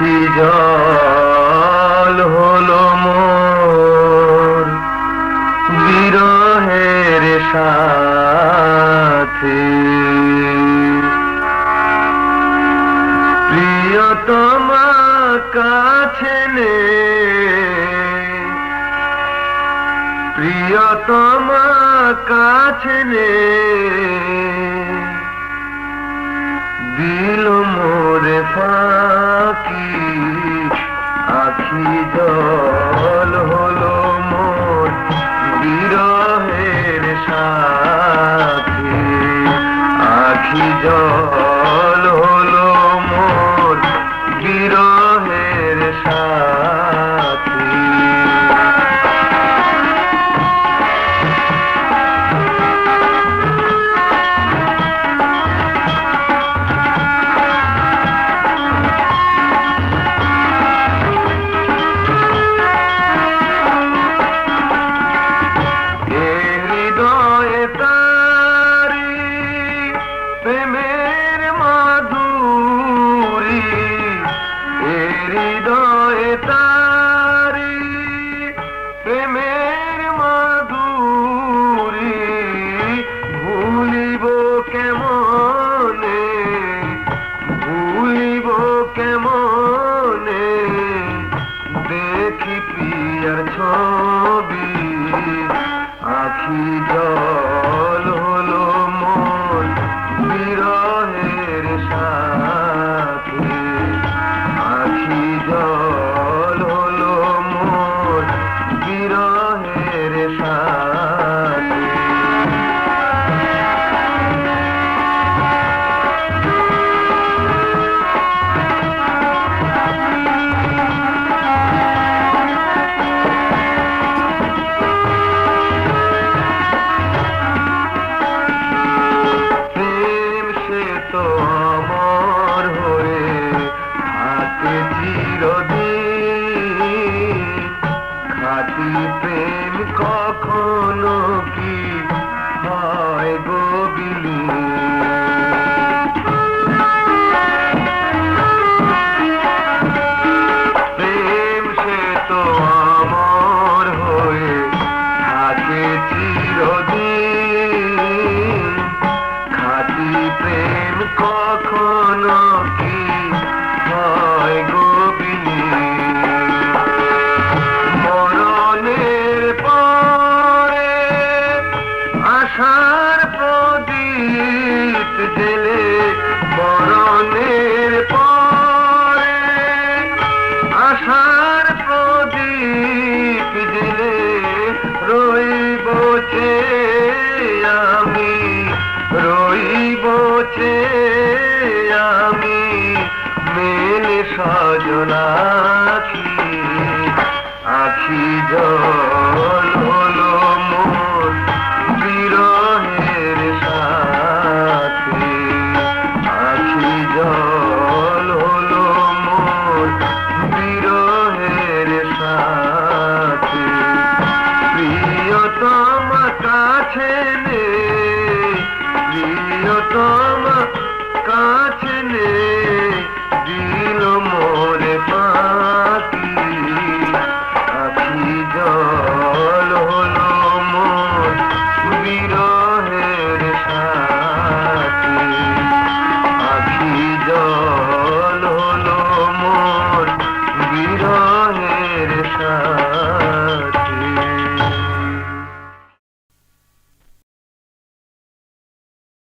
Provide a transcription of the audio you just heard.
আখি জল হলো মোর। বিরহের সাথে। প্রিয়তমা কাছে প্রিয়তমা কাছে দিল মোরে ফাঁকি। আখি জল হলো মোর বিরহের সাথে। আখি জল হৃদয়ে তারি তো অমর হয়ে থাকে চিরদিন। খাটি প্রেম কখনো কি হয় গো আশার প্রদীপ জেলে মরণের পরে আশার প্রদীপ জেলে রইব চেয়ে আমি, রইব চেয়ে আমি মেলে সজনাখি আখি জল নে প্রিয়তম কাছে